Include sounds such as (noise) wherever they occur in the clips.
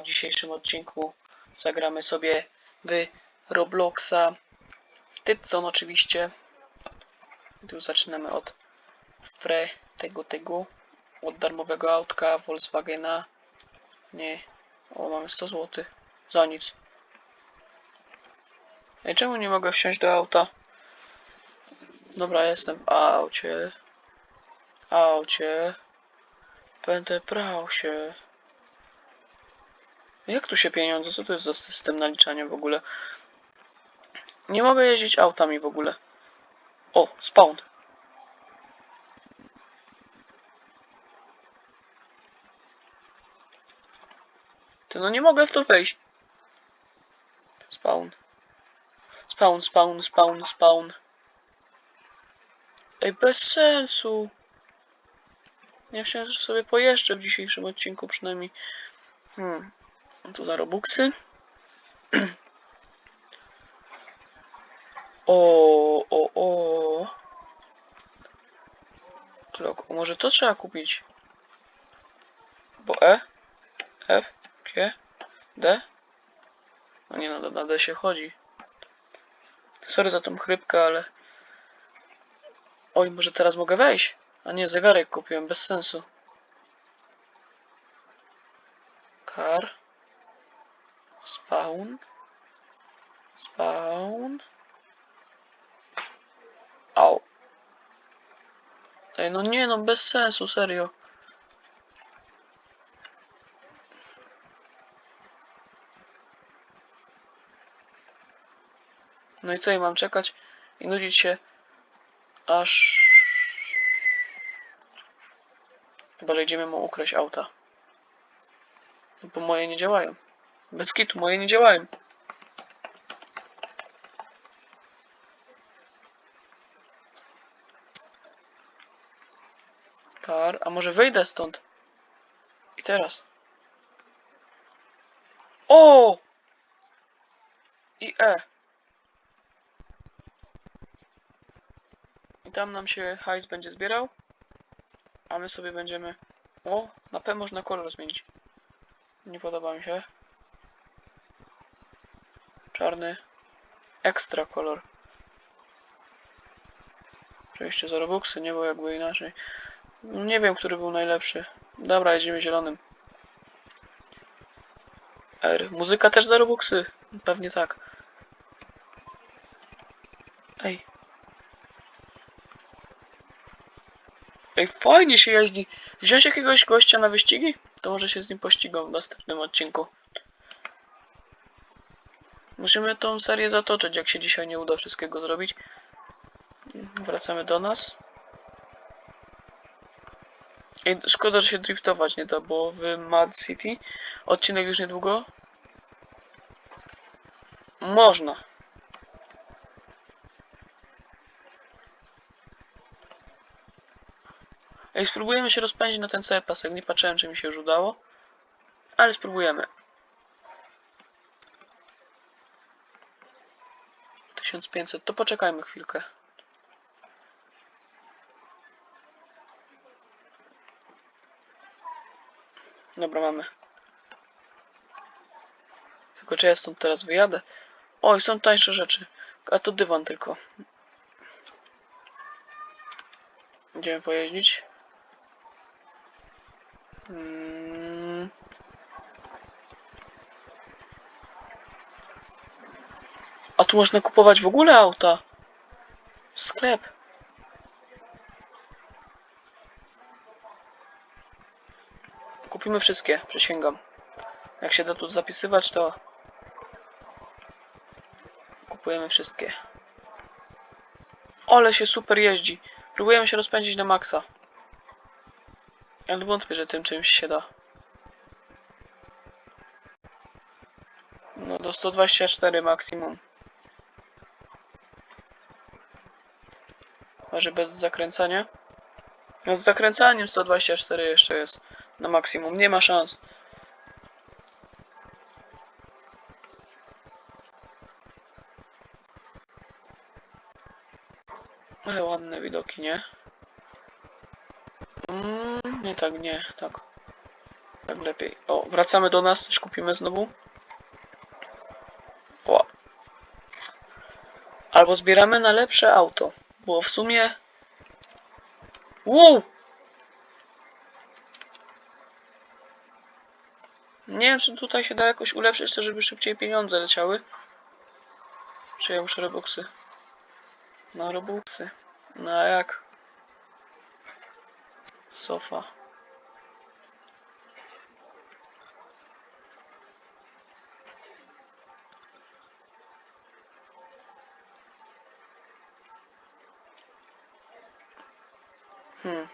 W dzisiejszym odcinku zagramy sobie w Robloxa. W Tydzon oczywiście. Tu zaczynamy od Fre tego tego. Od darmowego autka Volkswagena. Nie. O, mamy 100 zł. Za nic. Ej, czemu nie mogę wsiąść do auta? Dobra, jestem w aucie. Aucie. Będę brał się. Jak tu się pieniądze? Co to jest za system naliczania w ogóle? Nie mogę jeździć autami w ogóle. O, spawn. Ty no nie mogę w to wejść. Spawn. Spawn, spawn, spawn, spawn. Ej, bez sensu. Ja się sobie pojeżdżę w dzisiejszym odcinku przynajmniej. Hmm. Co za robuxy? (clears throat) O, o, o. Klok. Może to trzeba kupić? Bo E, F, G, D? No nie, no na D się chodzi. Sorry za tą chrypkę, ale... Oj, może teraz mogę wejść? A nie, zegarek kupiłem, bez sensu. Car. Spawn. Spawn. Au. Ej, no nie, no bez sensu, serio. No i co, i mam czekać i nudzić się, aż... Chyba, że idziemy mu ukraść auta. No bo moje nie działają. Bez kitu, moje nie działają. Par, a może wyjdę stąd? I teraz. O! I E. I tam nam się hajs będzie zbierał. A my sobie będziemy... O, na P można kolor zmienić. Nie podoba mi się. Czarny. Ekstra kolor. Oczywiście za Robuxy, nie było jakby inaczej. Nie wiem, który był najlepszy. Dobra, jedziemy zielonym. R. Muzyka też za Robuxy. Pewnie tak. Ej. Ej, fajnie się jeździ. Wziąć jakiegoś gościa na wyścigi? To może się z nim pościgam w następnym odcinku. Musimy tą serię zatoczyć, jak się dzisiaj nie uda wszystkiego zrobić. Wracamy do nas. Ej, szkoda, że się driftować nie da, bo w Mad City odcinek już niedługo. Można. Ej, spróbujemy się rozpędzić na ten cały pasek. Nie patrzyłem, czy mi się już udało. Ale spróbujemy. 1500, to poczekajmy chwilkę. Dobra, mamy. Tylko czy ja stąd teraz wyjadę? Oj, są tańsze rzeczy. A to dywan tylko. Idziemy pojeździć. A tu można kupować w ogóle auta. Sklep. Kupimy wszystkie, przysięgam. Jak się da tu zapisywać, to kupujemy wszystkie. Ale się super jeździ. Próbujemy się rozpędzić na maksa. Ale wątpię, że tym czymś się da. No do 124 maksimum. Może bez zakręcania? No z zakręcaniem 124 jeszcze jest na maksimum. Nie ma szans. Ale ładne widoki, nie? Mm, nie tak, nie, tak. Tak lepiej. O, wracamy do nas, coś kupimy znowu. O. Albo zbieramy na lepsze auto, bo w sumie... Wow! Nie wiem, czy tutaj się da jakoś ulepszyć, to żeby szybciej pieniądze leciały. Czy ja muszę robuxy? No, robuxy. No a jak? Sofa. Hmm.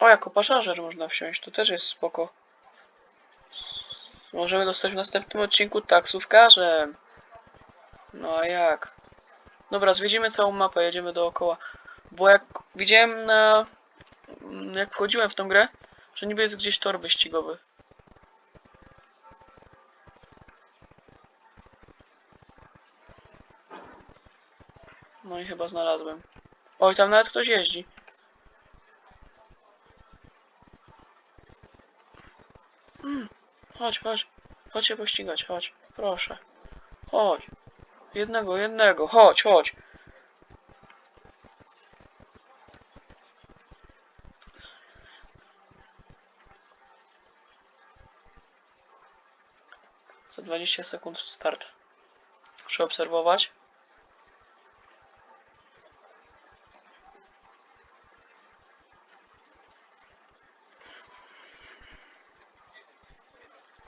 O, jako pasażer można wsiąść, to też jest spoko. Możemy dostać w następnym odcinku taksówkarzem. No a jak? Dobra, zwiedzimy całą mapę, jedziemy dookoła. Bo jak widziałem na... Jak wchodziłem w tą grę, że niby jest gdzieś tor wyścigowy. I chyba znalazłem. Oj, tam nawet ktoś jeździ. Mm, chodź, chodź. Chodź się pościgać, chodź. Proszę. Chodź. Jednego, jednego. Chodź, chodź. Za 20 sekund start. Muszę obserwować.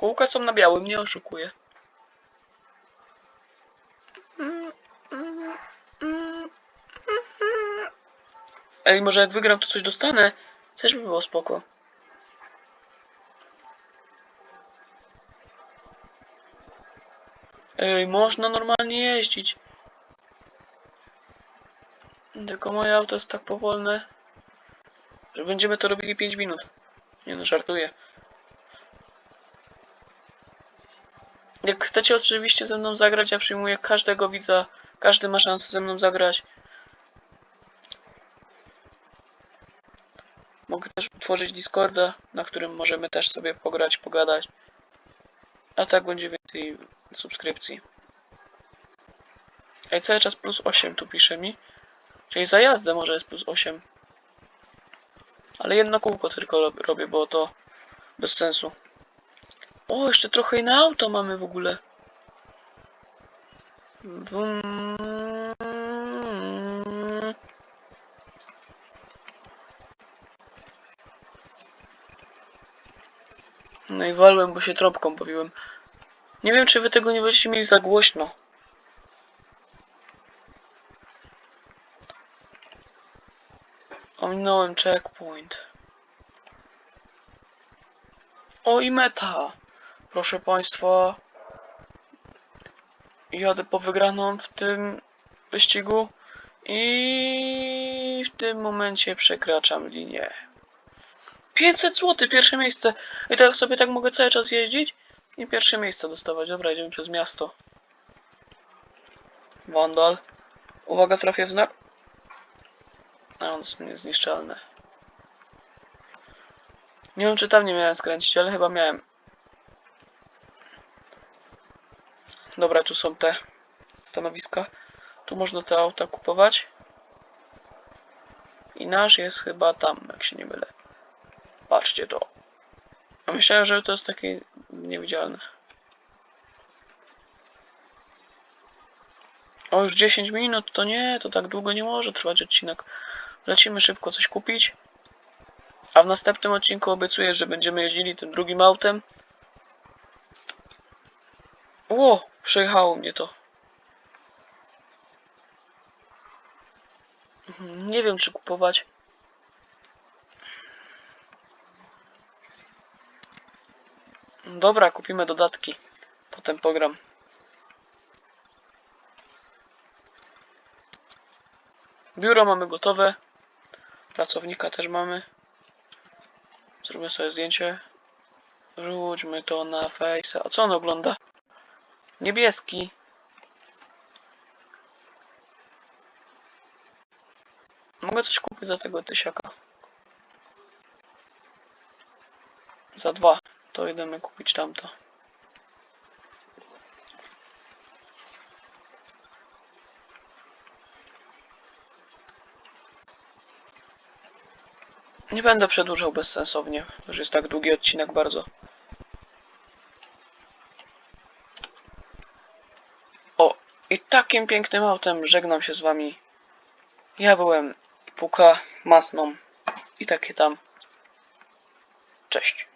Kółka są na białym, nie oszukuję. Ej, może jak wygram, to coś dostanę. Też by było spoko. Ej, można normalnie jeździć. Tylko moje auto jest tak powolne, że będziemy to robili 5 minut. Nie no, żartuję. Jak chcecie oczywiście ze mną zagrać, ja przyjmuję każdego widza. Każdy ma szansę ze mną zagrać. Mogę też utworzyć Discorda, na którym możemy też sobie pograć, pogadać. A tak będzie więcej subskrypcji. Ej, cały czas plus 8 tu pisze mi. Czyli za jazdę może jest plus 8. Ale jedno kółko tylko rob- robię, bo to bez sensu. O, jeszcze trochę i na auto mamy w ogóle. No i walłem, bo się trąbką bawiłem. Nie wiem, czy wy tego nie będziecie mieli za głośno. Ominąłem checkpoint. O i meta! Proszę Państwa, jadę po wygraną w tym wyścigu i w tym momencie przekraczam linię. 500 zł, pierwsze miejsce. I tak sobie tak mogę cały czas jeździć i pierwsze miejsce dostawać. Dobra, idziemy przez miasto. Wandal. Uwaga, trafię w znak. A, on jest niezniszczalny. Nie wiem, czy tam nie miałem skręcić, ale chyba miałem. Dobra, tu są te stanowiska. Tu można te auta kupować. I nasz jest chyba tam, jak się nie mylę. Patrzcie to. A myślałem, że to jest takie niewidzialne. O, już 10 minut, to nie, to tak długo nie może trwać odcinek. Lecimy szybko coś kupić. A w następnym odcinku obiecuję, że będziemy jeździli tym drugim autem. O, przejechało mnie to. Mhm, Nie wiem, czy kupować. Dobra, kupimy dodatki. Potem pogram. Biuro mamy gotowe. Pracownika też mamy. Zróbmy sobie zdjęcie. Rzućmy to na Face'a. A co on ogląda? Niebieski. Mogę coś kupić za tego tysiaka. Za dwa. To idziemy kupić tamto. Nie będę przedłużał bezsensownie. Już jest tak długi odcinek bardzo. Takim pięknym autem żegnam się z wami. Ja byłem Puka Masną i takie tam. Cześć.